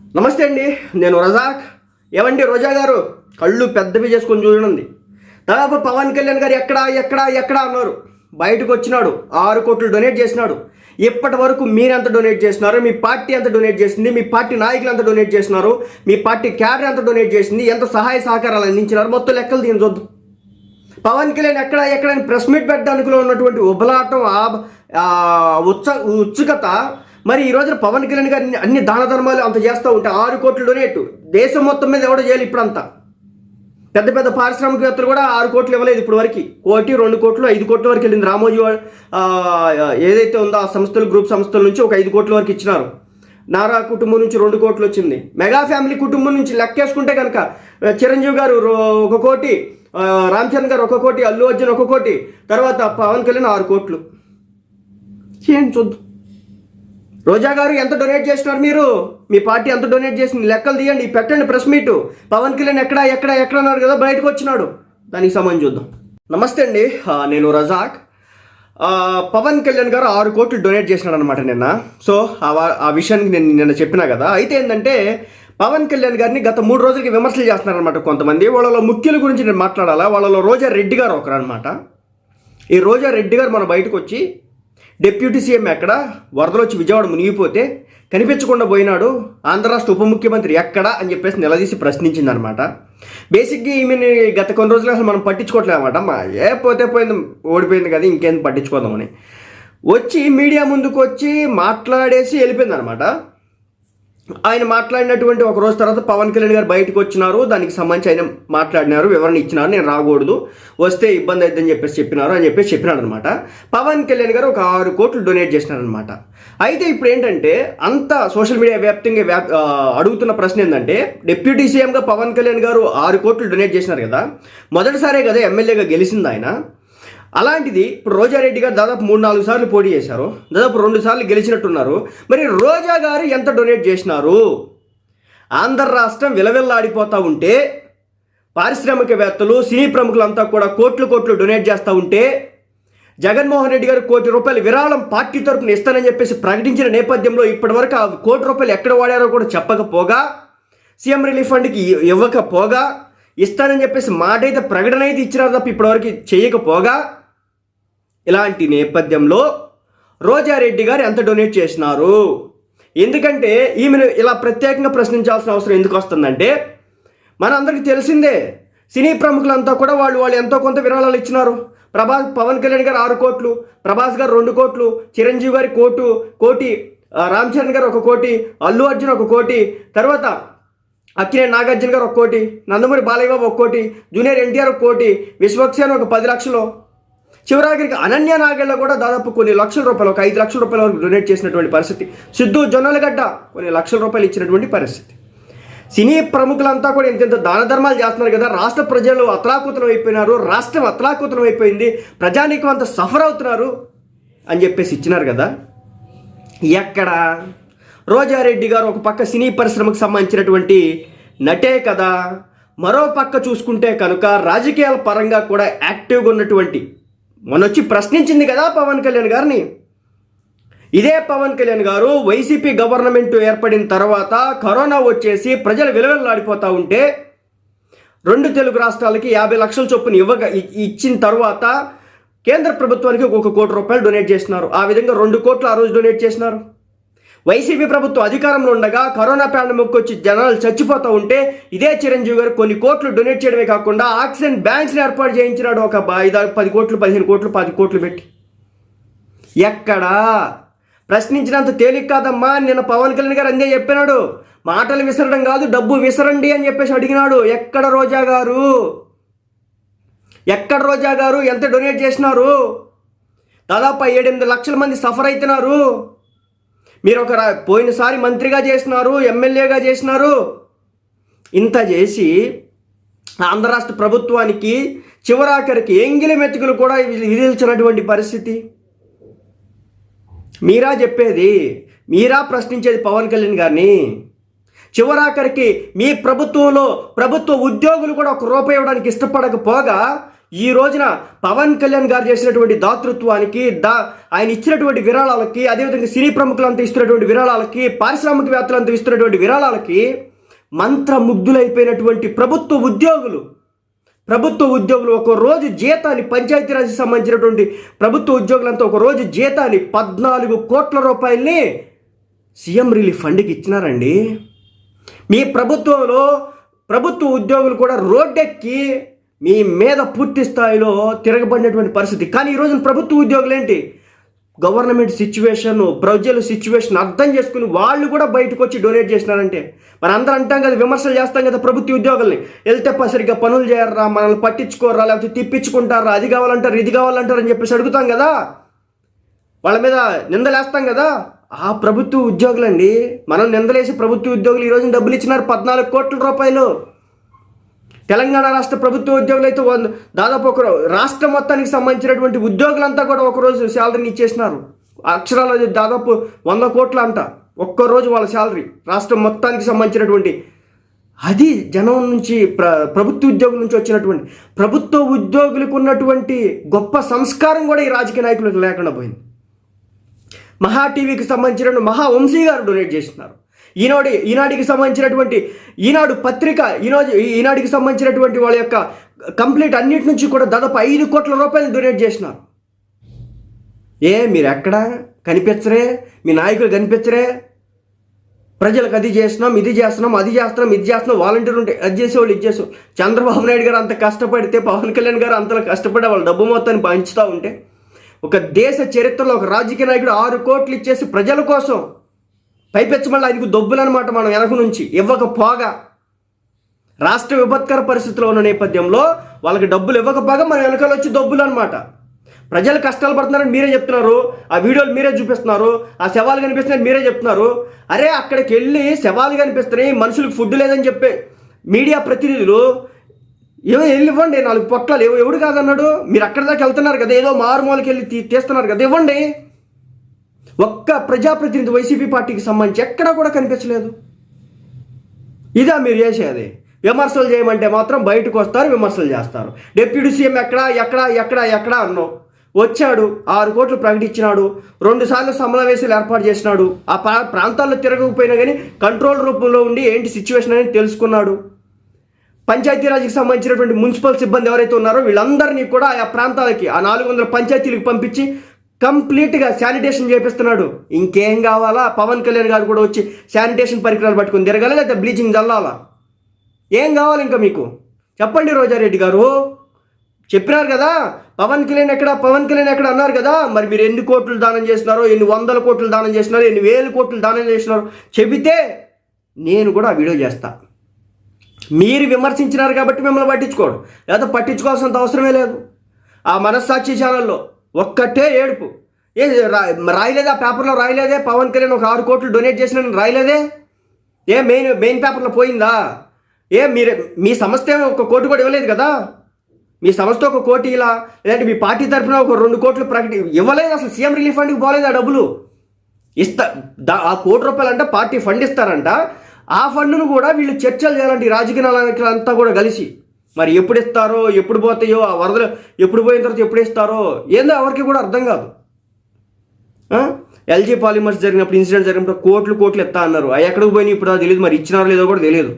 నమస్తే అండి నేను రజాక్. ఏమండి రోజా గారు? కళ్ళు పెద్దవి చేసుకొని చూడండి. దాదాపు పవన్ కళ్యాణ్ గారు ఎక్కడ ఎక్కడ ఎక్కడ అన్నారు. బయటకు వచ్చినాడు ఆరు కోట్లు డొనేట్ చేసినాడు. ఇప్పటి వరకు మీరెంత డొనేట్ చేసినారు? మీ పార్టీ ఎంత డొనేట్ చేసింది? మీ పార్టీ నాయకులు ఎంత డొనేట్ చేసినారు? మీ పార్టీ క్యాడర్ ఎంత డొనేట్ చేసింది? ఎంత సహాయ సహకారాలు అందించినారు? మొత్తం లెక్కలు దీని చూద్దాం పవన్ కళ్యాణ్ ఎక్కడ ఎక్కడ ప్రెస్ మీట్ పెట్టడానికి ఉన్నటువంటి ఉబలాటం ఉత్స ఉత్సుకత మరి ఈ రోజున పవన్ కళ్యాణ్ గారు అన్ని- దాన ధర్మాలు అంత చేస్తూ ఉంటే ఆరు కోట్లు డొనేట్ దేశం మొత్తం మీద ఎవడో చేయాలి ఇప్పుడంతా? పెద్ద పెద్ద పారిశ్రామికవేత్తలు కూడా ఆరు కోట్లు ఇవ్వలేదు ఇప్పుడు వరకు కోటి రెండు కోట్లు ఐదు కోట్ల వరకు వెళ్ళింది రామోజీ ఏదైతే ఉందో ఆ సంస్థలు గ్రూప్ సంస్థల నుంచి ఒక ఐదు కోట్ల వరకు ఇచ్చినారు. నారా కుటుంబం నుంచి రెండు కోట్లు వచ్చింది. మెగా ఫ్యామిలీ కుటుంబం నుంచి లెక్కేసుకుంటే కనుక చిరంజీవి గారు ఒక కోటి ఆ, రామ్ చరణ్ గారు ఒక కోటి అల్లు అర్జున్ ఒక కోటి తర్వాత పవన్ కళ్యాణ్ ఆరు కోట్లు. చేయండి చూద్దాం. రోజా గారు ఎంత డొనేట్ చేసినారు మీరు? మీ పార్టీ ఎంత డొనేట్ చేసింది? లెక్కలు తీయండి పెట్టండి ప్రెస్ మీట్. పవన్ కళ్యాణ్ ఎక్కడ ఎక్కడ ఎక్కడ ఉన్నాడు కదా? బయటకు వచ్చినాడు. దానికి సంబంధం చూద్దాం. నమస్తే అండి. నేను రజాక్. పవన్ కళ్యాణ్ గారు ఆరు కోట్లు డొనేట్ చేసినాడు అనమాట నిన్న. సో ఆ వా- ఆ విషయానికి నేను నిన్న చెప్పినా కదా. అయితే ఏంటంటే పవన్ కళ్యాణ్ గారిని గత మూడు రోజులకి విమర్శలు చేస్తున్నారనమాట కొంతమంది. వాళ్ళలో ముఖ్యుల గురించి నేను మాట్లాడాలా? వాళ్ళలో రోజా రెడ్డి గారు ఒకరు అనమాట ఈ రోజా రెడ్డి గారు మన బయటకు వచ్చి డిప్యూటీ సీఎం ఎక్కడ? వరదలొచ్చి విజయవాడ మునిగిపోతే కనిపించకుండా పోయినాడు ఆంధ్ర రాష్ట్ర ఉప ముఖ్యమంత్రి ఎక్కడ అని చెప్పేసి నిలదీసి ప్రశ్నించిందనమాట బేసిక్గా ఈమెని గత కొన్ని రోజులు అసలు మనం పట్టించుకోవట్లేదన్నమాట. మా ఏ పోతే పోయింది ఓడిపోయింది కదా ఇంకేం పట్టించుకోదామని. వచ్చి మీడియా ముందుకు వచ్చి మాట్లాడేసి వెళ్ళిపోయింది అనమాట ఆయన మాట్లాడినటువంటి ఒక రోజు తర్వాత పవన్ కళ్యాణ్ గారు బయటకు వచ్చినారు. దానికి సంబంధించి ఆయన మాట్లాడినారు వివరణ ఇచ్చినారు. నేను రాకూడదు. వస్తే ఇబ్బంది అవుతుందని చెప్పేసి చెప్పినారు అని చెప్పేసి చెప్పినాడు అనమాట పవన్ కళ్యాణ్ గారు ఒక ఆరు కోట్లు డొనేట్ చేసినారనమాట. అయితే ఇప్పుడు ఏంటంటే అంత సోషల్ మీడియా వ్యాప్తంగా వ్యాప్ అడుగుతున్న ప్రశ్న ఏంటంటే డిప్యూటీ సీఎంగా పవన్ కళ్యాణ్ గారు ఆరు కోట్లు డొనేట్ చేసినారు కదా. మొదటిసారే కదా ఎమ్మెల్యేగా గెలిచింది ఆయన. అలాంటిది ఇప్పుడు రోజారెడ్డి గారు దాదాపు మూడు నాలుగు సార్లు పోటీ చేశారు. దాదాపు రెండు సార్లు గెలిచినట్టున్నారు. మరి రోజా గారు ఎంత డొనేట్ చేసినారు? ఆంధ్ర రాష్ట్రం విలవిల్లాడిపోతూ ఉంటే పారిశ్రామికవేత్తలు సినీ ప్రముఖులంతా కూడా కోట్లు కోట్లు డొనేట్ చేస్తూ ఉంటే జగన్మోహన్ రెడ్డి గారు కోటి రూపాయలు విరాళం పార్టీ తరపున ఇస్తానని చెప్పేసి ప్రకటించిన నేపథ్యంలో ఇప్పటివరకు ఆ కోటి రూపాయలు ఎక్కడ వాడారో కూడా చెప్పకపోగా సీఎం రిలీఫ్ ఫండ్కి ఇవ్వకపోగా ఇస్తానని చెప్పేసి మాట అయితే ప్రకటన అయితే ఇచ్చినారు తప్ప ఇప్పటివరకు చేయకపోగా ఇలాంటి నేపథ్యంలో రోజారెడ్డి గారు ఎంత డొనేట్ చేసినారు? ఎందుకంటే ఈమెను ఇలా ప్రత్యేకంగా ప్రశ్నించాల్సిన అవసరం ఎందుకు వస్తుందంటే మనందరికీ తెలిసిందే సినీ ప్రముఖులంతా కూడా వాళ్ళు వాళ్ళు ఎంతో కొంత విరాళాలు ఇచ్చినారు. ప్రభాస్ పవన్ కళ్యాణ్ గారు ఆరు కోట్లు ప్రభాస్ గారు రెండు కోట్లు చిరంజీవి గారి కోటు కోటి రామ్ చరణ్ గారు ఒక కోటి అల్లు అర్జున్ ఒక కోటి తర్వాత అక్కినే నాగార్జున గారు ఒక కోటి నందమూరి బాలయ్య బాబు ఒక కోటి జూనియర్ ఎన్టీఆర్ ఒక కోటి విశ్వక్సేన్ ఒక పది లక్షలు చివరాఖరికి అనన్య నాగేళ్ళ కూడా దాదాపు కొన్ని లక్షల రూపాయలు ఒక ఐదు లక్షల రూపాయల వరకు డొనేట్ చేసినటువంటి పరిస్థితి. సిద్ధు జొన్నలగడ్డ కొన్ని లక్షల రూపాయలు ఇచ్చినటువంటి పరిస్థితి. సినీ ప్రముఖులంతా కూడా ఇంత దాన ధర్మాలు చేస్తున్నారు కదా రాష్ట్ర ప్రజలు అతలాకుతలం అయిపోయినారు రాష్ట్రం అతలాకుతలం అయిపోయింది ప్రజానీకం అంత సఫర్ అవుతున్నారు అని చెప్పేసి ఇచ్చినారు కదా. ఎక్కడ? రోజారెడ్డి గారు ఒక పక్క సినీ పరిశ్రమకు సంబంధించినటువంటి నటే కదా మరో పక్క చూసుకుంటే కనుక రాజకీయాల పరంగా కూడా యాక్టివ్గా ఉన్నటువంటి మొన్నొచ్చి ప్రశ్నించింది కదా పవన్ కళ్యాణ్ గారిని. ఇదే పవన్ కళ్యాణ్ గారు వైసీపీ గవర్నమెంట్ ఏర్పడిన తర్వాత కరోనా వచ్చేసి ప్రజలు విలువెల్లాడిపోతూ ఉంటే రెండు తెలుగు రాష్ట్రాలకి యాభై లక్షల చొప్పున ఇవ్వగా ఇచ్చిన తర్వాత కేంద్ర ప్రభుత్వానికి ఒక కోటి రూపాయలు డొనేట్ చేసినారు ఆ విధంగా రెండు కోట్లు ఆ రోజు డొనేట్ చేసినారు. వైసీపీ ప్రభుత్వం అధికారంలో ఉండగా కరోనా పాండమిక్ వచ్చి జనాలు చచ్చిపోతూ ఉంటే ఇదే చిరంజీవి గారు కొన్ని కోట్లు డొనేట్ చేయడమే కాకుండా ఆక్సిజన్ బ్యాంక్స్ని ఏర్పాటు చేయించినాడు ఒక బ- ఐదు పది కోట్లు పదిహేను కోట్లు పది కోట్లు పెట్టి. ఎక్కడా? ప్రశ్నించినంత తేలిక కాదమ్మా. నిన్న పవన్ కళ్యాణ్ గారు అందే చెప్పినాడు. మాటలు విసరడం కాదు డబ్బు విసరండి అని చెప్పేసి అడిగినాడు. ఎక్కడ రోజా గారు? ఎక్కడ రోజా గారు? ఎంత డొనేట్ చేసినారు? దాదాపు ఏడెనిమిది లక్షల మంది సఫర్ అవుతున్నారు మీరు ఒక రా- పోయినసారి మంత్రిగా చేసినారు ఎమ్మెల్యేగా చేసినారు. ఇంత చేసి ఆంధ్ర రాష్ట్ర ప్రభుత్వానికి చివరాఖరికి ఎంగిలి మెతుకులు కూడా విధించినటువంటి పరిస్థితి. మీరా చెప్పేది మీరా ప్రశ్నించేది పవన్ కళ్యాణ్ గారిని. చివరాఖరికి మీ ప్రభుత్వంలో ప్రభుత్వ ఉద్యోగులు కూడా ఒక రూపాయి ఇవ్వడానికి ఇష్టపడకపోగా ఈ రోజున పవన్ కళ్యాణ్ గారు చేసినటువంటి దాతృత్వానికి దా ఆయన ఇచ్చినటువంటి విరాళాలకి అదేవిధంగా సినీ ప్రముఖులంతా ఇస్తున్నటువంటి విరాళాలకి పారిశ్రామికవేత్తలంతా ఇస్తున్నటువంటి విరాళాలకి మంత్రముగ్ధులైపోయినటువంటి ప్రభుత్వ ఉద్యోగులు ప్రభుత్వ ఉద్యోగులు ఒక రోజు జీతాన్ని పంచాయతీరాజ్కి సంబంధించినటువంటి ప్రభుత్వ ఉద్యోగులంతా ఒక రోజు జీతాన్ని పద్నాలుగు కోట్ల రూపాయల్ని సీఎం రిలీఫ్ ఫండ్కి ఇచ్చినారండి. మీ ప్రభుత్వంలో ప్రభుత్వ ఉద్యోగులు కూడా రోడ్డెక్కి మీ మీద పూర్తి స్థాయిలో తిరగబడినటువంటి పరిస్థితి. కానీ ఈ రోజున ప్రభుత్వ ఉద్యోగులు ఏంటి? గవర్నమెంట్ సిచ్యువేషన్ ప్రజల సిచ్యువేషన్ అర్థం చేసుకుని వాళ్ళు కూడా బయటకు వచ్చి డొనేట్ చేసినారంటే. మరి అందరూ అంటాం కదా విమర్శలు చేస్తాం కదా ప్రభుత్వ ఉద్యోగుల్ని. వెళ్తే సరిగ్గా పనులు చేయరా మనల్ని పట్టించుకోరా లేకపోతే తిప్పించుకుంటారా అది కావాలంటారు ఇది కావాలంటారు అని చెప్పేసి అడుగుతాం కదా. వాళ్ళ మీద నిందలేస్తాం కదా. ఆ ప్రభుత్వ ఉద్యోగులండి మనం నిందలేసి ప్రభుత్వ ఉద్యోగులు ఈ రోజున డబ్బులు ఇచ్చినారు పద్నాలుగు కోట్ల రూపాయలు. తెలంగాణ రాష్ట్ర ప్రభుత్వ ఉద్యోగులు అయితే వంద దాదాపు ఒక రాష్ట్ర మొత్తానికి సంబంధించినటువంటి ఉద్యోగులంతా కూడా ఒకరోజు శాలరీని ఇచ్చేసినారు. అక్షరాలు దాదాపు వంద కోట్ల అంట. ఒక్కరోజు వాళ్ళ శాలరీ రాష్ట్రం మొత్తానికి సంబంధించినటువంటి. అది జనం నుంచి ప్ర ప్రభుత్వ ఉద్యోగుల నుంచి వచ్చినటువంటి. ప్రభుత్వ ఉద్యోగులకు ఉన్నటువంటి గొప్ప సంస్కారం కూడా ఈ రాజకీయ నాయకులకు లేకుండా పోయింది. మహా టీవీకి సంబంధించిన మహా వంశీ గారు డొనేట్ చేస్తున్నారు ఈనాడు ఈనాడికి సంబంధించినటువంటి ఈనాడు పత్రిక ఈనాడు ఈనాడికి సంబంధించినటువంటి వాళ్ళ యొక్క కంప్లీట్ అన్నిటి నుంచి కూడా దాదాపు ఐదు కోట్ల రూపాయలు డొనేట్ చేసినారు. ఏ మీరు ఎక్కడ? కనిపించరే? మీ నాయకులు కనిపించరే? ప్రజలకు అది చేస్తున్నాం ఇది చేస్తున్నాం అది చేస్తున్నాం ఇది చేస్తున్నాం వాలంటీర్లు ఉంటే అది చేసేవాళ్ళు ఇది చేసేవాళ్ళు. చంద్రబాబు నాయుడు గారు అంత కష్టపడితే పవన్ కళ్యాణ్ గారు అంత కష్టపడి వాళ్ళ డబ్బు మొత్తాన్ని పంచుతూ ఉంటే ఒక దేశ చరిత్రలో ఒక రాజకీయ నాయకుడు ఆరు కోట్లు ఇచ్చేసి ప్రజల కోసం పైపెచ్చు మళ్ళీ ఆయనకు దొబ్బులన్నమాట మనం వెనక నుంచి ఇవ్వకపోగా రాష్ట్ర విపత్కర పరిస్థితిలో ఉన్న నేపథ్యంలో వాళ్ళకి డబ్బులు ఇవ్వకపోగా మనం వెనకాల వచ్చి దొబ్బులు అనమాట ప్రజలు కష్టాలు పడుతున్నారని మీరే చెప్తున్నారు ఆ వీడియోలు మీరే చూపిస్తున్నారు ఆ శవాలు కనిపిస్తున్నాయని మీరే చెప్తున్నారు. అరే అక్కడికి వెళ్ళి శవాలు కనిపిస్తున్నాయి మనుషులకు ఫుడ్ లేదని చెప్పే మీడియా ప్రతినిధులు ఏమో వెళ్ళి ఇవ్వండి నాలుగు పొట్లాలు ఏవో ఎవడు కాదన్నాడు? మీరు అక్కడి దాకా వెళ్తున్నారు కదా ఏదో మారుమూలకి వెళ్ళి తీ తీస్తున్నారు కదా ఇవ్వండి. ఒక్క ప్రజాప్రతినిధి వైసీపీ పార్టీకి సంబంధించి ఎక్కడా కూడా కనిపించలేదు. ఇదా మీరు చేసేది. విమర్శలు చేయమంటే మాత్రం బయటకు వస్తారు విమర్శలు చేస్తారు. డిప్యూటీ సీఎం ఎక్కడ ఎక్కడ ఎక్కడ ఎక్కడ అన్నావు వచ్చాడు ఆరు కోట్లు ప్రకటించినాడు రెండుసార్లు సమావేశాలు ఏర్పాటు చేసినాడు. ఆ ప్రా- ప్రాంతాల్లో తిరగకపోయినా కానీ కంట్రోల్ రూపంలో ఉండి ఏంటి సిచ్యువేషన్ అనేది తెలుసుకున్నాడు. పంచాయతీరాజ్కి సంబంధించినటువంటి మున్సిపల్ సిబ్బంది ఎవరైతే ఉన్నారో వీళ్ళందరినీ కూడా ఆయా ప్రాంతాలకి ఆ నాలుగు వందల పంచాయతీలకు పంపించి కంప్లీట్గా శానిటేషన్ చేపిస్తున్నాడు. ఇంకేం కావాలా? పవన్ కళ్యాణ్ గారు కూడా వచ్చి శానిటేషన్ పరికరాలు పట్టుకుని తిరగాల లేదా బ్లీచింగ్ చల్లాలా? ఏం కావాలి ఇంకా మీకు? చెప్పండి రోజారెడ్డి గారు. చెప్పినారు కదా పవన్ కళ్యాణ్ ఎక్కడ పవన్ కళ్యాణ్ ఎక్కడ అన్నారు కదా మరి మీరు ఎన్ని కోట్లు దానం చేసినారో ఎన్ని వందల కోట్లు దానం చేసినారో ఎన్ని వేల కోట్లు దానం చేసినారో చెబితే నేను కూడా ఆ వీడియో చేస్తా. మీరు విమర్శించినారు కాబట్టి మిమ్మల్ని పట్టించుకోడు. లేదా పట్టించుకోవాల్సినంత అవసరమే లేదు. ఆ మనస్సాక్షి ఛానల్లో ఒక్కటే ఏడుపు. ఏ రాయలేదా? పేపర్లో రాయలేదే? పవన్ కళ్యాణ్ ఒక ఆరు కోట్లు డొనేట్ చేసిన రాయలేదే? ఏ మెయిన్ మెయిన్ పేపర్లో పోయిందా? ఏ మీరు మీ సంస్థ ఒక కోటి కూడా ఇవ్వలేదు కదా? మీ సంస్థ ఒక కోటి ఇలా లేదంటే మీ పార్టీ తరఫున ఒక రెండు కోట్లు ప్రకటి ఇవ్వలేదు అసలు సీఎం రిలీఫ్ ఫండ్కి పోలేదు ఆ డబ్బులు? ఇస్తా దా ఆ కోటి రూపాయలు అంటే పార్టీ ఫండ్ ఇస్తారంట. ఆ ఫండ్ను కూడా వీళ్ళు చర్చలు చేయాలంటే రాజకీయ నాయకులంతా కూడా కలిసి మరి ఎప్పుడు ఇస్తారో ఎప్పుడు పోతాయో ఆ వరదలు ఎప్పుడు పోయిన తర్వాత ఎప్పుడు ఇస్తారో ఏందో ఎవరికి కూడా అర్థం కాదు. ఎల్జీ పాలిమర్స్ జరిగినప్పుడు ఇన్సిడెంట్ జరిగినప్పుడు కోట్లు కోట్లు ఎత్తా అన్నారు. అవి ఎక్కడికి పోయినాయి ఇప్పుడు తెలియదు మరి ఇచ్చినారో లేదో కూడా తెలియదు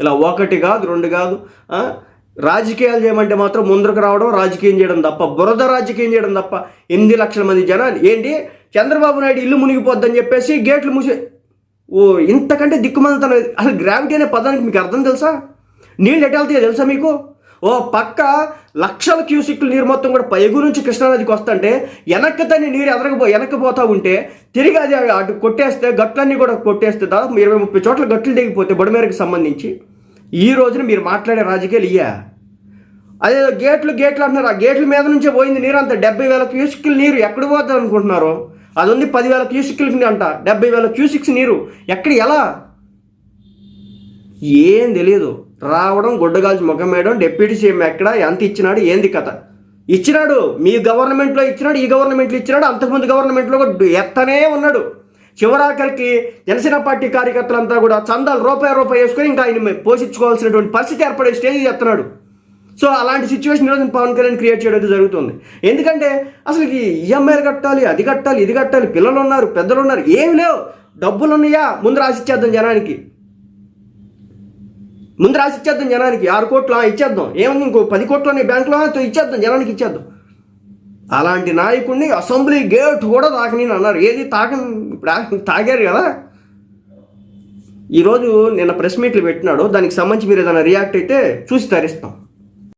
ఇలా ఒకటి కాదు రెండు కాదు రాజకీయాలు చేయమంటే మాత్రం ముందరకు రావడం రాజకీయం చేయడం తప్ప బురద రాజకీయం చేయడం తప్ప ఎనిమిది లక్షల మంది జనాలు. ఏంటి? చంద్రబాబు నాయుడు ఇల్లు మునిగిపోద్దని చెప్పేసి గేట్లు మూసి ఓ ఇంతకంటే దిక్కుమంతన అసలు గ్రావిటీ అనే పదానికి మీకు అర్థం తెలుసా? నీళ్ళు ఎటు వెళ్తాయో తెలుసా మీకు? ఓ పక్క లక్షల క్యూసిక్లు నీరు మొత్తం కూడా పైగు నుంచి కృష్ణానదికి వస్తుంటే వెనక్కి తన్ని నీరు ఎదరకపో వెనక్కిపోతూ ఉంటే తిరిగి అది అటు కొట్టేస్తే గట్లన్నీ కూడా కొట్టేస్తే దాదాపు ఇరవై ముప్పై చోట్ల గట్లు దిగిపోతే బుడమేరకు సంబంధించి. ఈ రోజున మీరు మాట్లాడే రాజకీయాలు ఇయ్యా. అదే గేట్లు గేట్లు అంటున్నారు. ఆ గేట్ల మీద నుంచే పోయింది నీరు అంత డెబ్బై వేల క్యూసిక్లు నీరు ఎక్కడ పోతుంది అనుకుంటున్నారు? అది ఉంది పదివేల క్యూసిక్లు అంట. డెబ్బై వేల క్యూసిక్స్ నీరు ఎక్కడ ఎలా? ఏం తెలియదు రావడం గుడ్డగాల్చి ముఖం వేయడం డిప్యూటీ సీఎం ఎక్కడ ఎంత ఇచ్చినాడు ఏంది కథ? ఇచ్చినాడు మీ గవర్నమెంట్లో ఇచ్చినాడు ఈ గవర్నమెంట్లో ఇచ్చినాడు అంతకుముందు గవర్నమెంట్లో ఎత్తనే ఉన్నాడు. చివరాఖరికి జనసేన పార్టీ కార్యకర్తలంతా కూడా చందాలు రూపాయి రూపాయి వేసుకొని ఇంకా ఆయన పోషించుకోవాల్సినటువంటి పరిస్థితి ఏర్పడే స్టేజ్ చేస్తున్నాడు సో అలాంటి సిచ్యువేషన్ ఈరోజు పవన్ కళ్యాణ్ క్రియేట్ చేయడం జరుగుతుంది. ఎందుకంటే అసలు ఈఎంఐలు కట్టాలి అది కట్టాలి ఇది కట్టాలి పిల్లలు ఉన్నారు పెద్దలు ఉన్నారు ఏమి లేవు. డబ్బులు ఉన్నాయా? ముందు రాసిచ్చేద్దాం జనానికి. ముందు రాసి ఇచ్చేద్దాం జనానికి. ఆరు కోట్లు ఇచ్చేద్దాం. ఏముంది ఇంకో పది కోట్లు ఉన్నాయి బ్యాంకులో ఇచ్చేద్దాం జనానికి ఇచ్చేద్దాం. అలాంటి నాయకుడిని అసెంబ్లీ గేట్ కూడా తాకని అన్నారు. ఏది తాకని ఇప్పుడు తాగారు కదా? ఈరోజు నిన్న ప్రెస్ మీట్లు పెట్టినాడు. దానికి సంబంధించి మీరు ఏదైనా రియాక్ట్ అయితే చూసి తరిస్తాం.